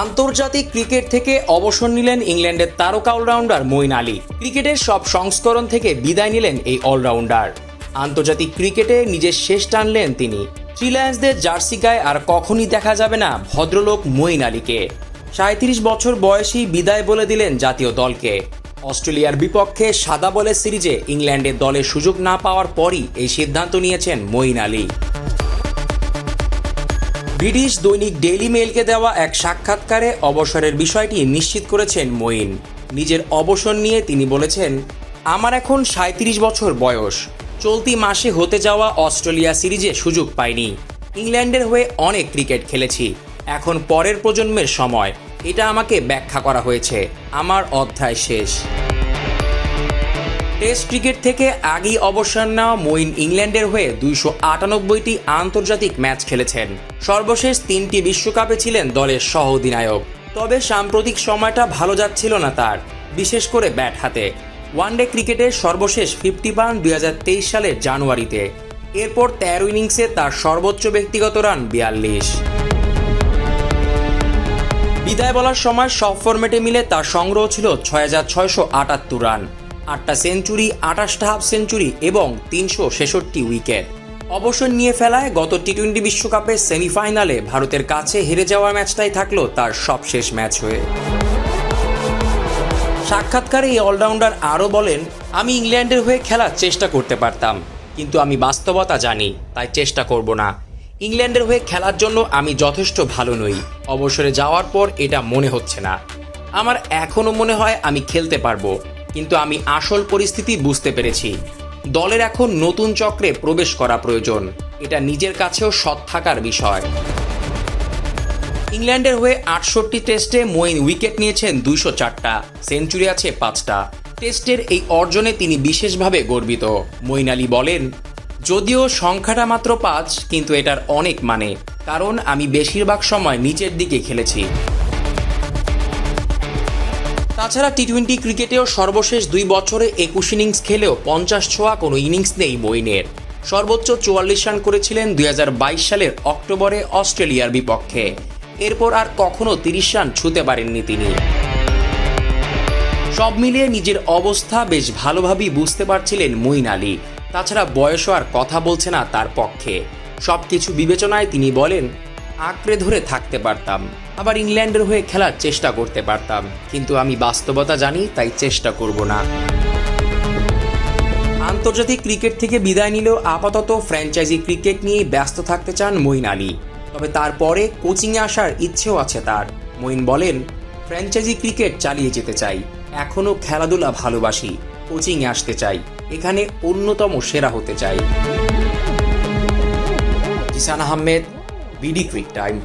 আন্তর্জাতিক ক্রিকেট থেকে অবসর নিলেন ইংল্যান্ডের তারকা অলরাউন্ডার মঈন আলী। ক্রিকেটের সব সংস্করণ থেকে বিদায় নিলেন এই অলরাউন্ডার। আন্তর্জাতিক ক্রিকেটে নিজের শেষ টানলেন তিনি। রিলায়েন্সদের জার্সি গায়ে আর কখনই দেখা যাবে না ভদ্রলোক মঈন আলীকে। সাঁত্রিশ বছর বয়সী বিদায় বলে দিলেন জাতীয় দলকে। অস্ট্রেলিয়ার বিপক্ষে সাদা বলের সিরিজে ইংল্যান্ডের দলে সুযোগ না পাওয়ার পরই এই সিদ্ধান্ত নিয়েছেন মঈন আলী। ব্রিটিশ দৈনিক ডেইলি মেইলকে দেওয়া এক সাক্ষাৎকারে অবসরের বিষয়টি নিশ্চিত করেছেন মঈন। নিজের অবসর নিয়ে তিনি বলেছেন, আমার এখন সাঁত্রিশ বছর বয়স। চলতি মাসে হতে যাওয়া অস্ট্রেলিয়া সিরিজে সুযোগ পাইনি। ইংল্যান্ডের হয়ে অনেক ক্রিকেট খেলেছি। এখন পরের প্রজন্মের সময়। এটা আমাকে ব্যাখ্যা করা হয়েছে। আমার অধ্যায় শেষ। টেস্ট ক্রিকেট থেকে আগেই অবসর নেওয়া মঈন ইংল্যান্ডের হয়ে দুইশো আটানব্বইটি আন্তর্জাতিক ম্যাচ খেলেছেন। সর্বশেষ তিনটি বিশ্বকাপে ছিলেন দলের সহ অধিনায়ক তবে সাম্প্রতিক সময়টা ভালো যাচ্ছিল না তার, বিশেষ করে ব্যাট হাতে। ওয়ানডে ক্রিকেটের সর্বশেষ ফিফটি পান দুই সালের জানুয়ারিতে। এরপর তেরো ইনিংসে তার সর্বোচ্চ ব্যক্তিগত রান বিয়াল্লিশ। বিদায় বলার সময় সব ফরম্যাটে মিলে তার সংগ্রহ ছিল ছয় হাজার ছয়শো আটাত্তর রান। আটটা সেঞ্চুরি, আঠাশটা হাফ সেঞ্চুরি এবং তিনশো ছেষট্টি উইকেট। অবসর নিয়ে ফেলায় গত টি টোয়েন্টি বিশ্বকাপের সেমিফাইনালে ভারতের কাছে হেরে যাওয়া ম্যাচটাই থাকল তার সবশেষ ম্যাচ হয়ে। সাক্ষাৎকারে এই অলরাউন্ডার আরও বলেন, আমি ইংল্যান্ডের হয়ে খেলার চেষ্টা করতে পারতাম, কিন্তু আমি বাস্তবতা জানি, তাই চেষ্টা করব না। ইংল্যান্ডের হয়ে খেলার জন্য আমি যথেষ্ট ভালো নই, অবসরে যাওয়ার পর এটা মনে হচ্ছে না। আমার এখনও মনে হয় আমি খেলতে পারব। কিন্তু আমি আসল পরিস্থিতি বুঝতে পেরেছি। দলের এখন নতুন চক্রে প্রবেশ করা প্রয়োজন। এটা নিজের কাছেও সৎ থাকার বিষয়। ইংল্যান্ডের হয়ে আটষট্টি টেস্টে মঈন উইকেট নিয়েছেন দুইশো চারটা, সেঞ্চুরি আছে পাঁচটা। টেস্টের এই অর্জনে তিনি বিশেষভাবে গর্বিত। মইন আলী বলেন, যদিও সংখ্যাটা মাত্র পাঁচ, কিন্তু এটার অনেক মানে। কারণ আমি বেশিরভাগ সময় নিচের দিকে খেলেছি। তাছাড়া টি টোয়েন্টি ক্রিকেটেও সর্বশেষ দুই বছরে একুশ ইনিংস খেলেও পঞ্চাশ ছোঁয়া কোনো ইনিংস নেই মঈনের সর্বোচ্চ চুয়াল্লিশ রান করেছিলেন দুই হাজার বাইশ সালের অক্টোবরে অস্ট্রেলিয়ার বিপক্ষে। এরপর আর কখনো তিরিশ রান ছুঁতে পারেননি তিনি। সব মিলিয়ে নিজের অবস্থা বেশ ভালোভাবেই বুঝতে পারছিলেন মঈন আলী। তাছাড়া বয়সও আর কথা বলছে না তার পক্ষে। সব কিছু বিবেচনায় তিনি বলেন আঁকড়ে ধরে থাকতে পারতাম। আবার ইংল্যান্ডের হয়ে খেলার চেষ্টা করতে পারতাম। কিন্তু আমি বাস্তবতা জানি, তাই চেষ্টা করব না। আন্তর্জাতিক ক্রিকেট থেকে বিদায় নিলেও আপাতত ফ্র্যাঞ্চাইজি ক্রিকেট নিয়ে ব্যস্ত থাকতে চান মঈন আলী। তবে তারপরে কোচিংয়ে আসার ইচ্ছেও আছে তার। মঈন বলেন, ফ্র্যাঞ্চাইজি ক্রিকেট চালিয়ে যেতে চাই। এখনও খেলাধুলা ভালোবাসি, কোচিংয়ে আসতে চাই। এখানে অন্যতম সেরা হতে চাই। Jisan Ahmed really quick time.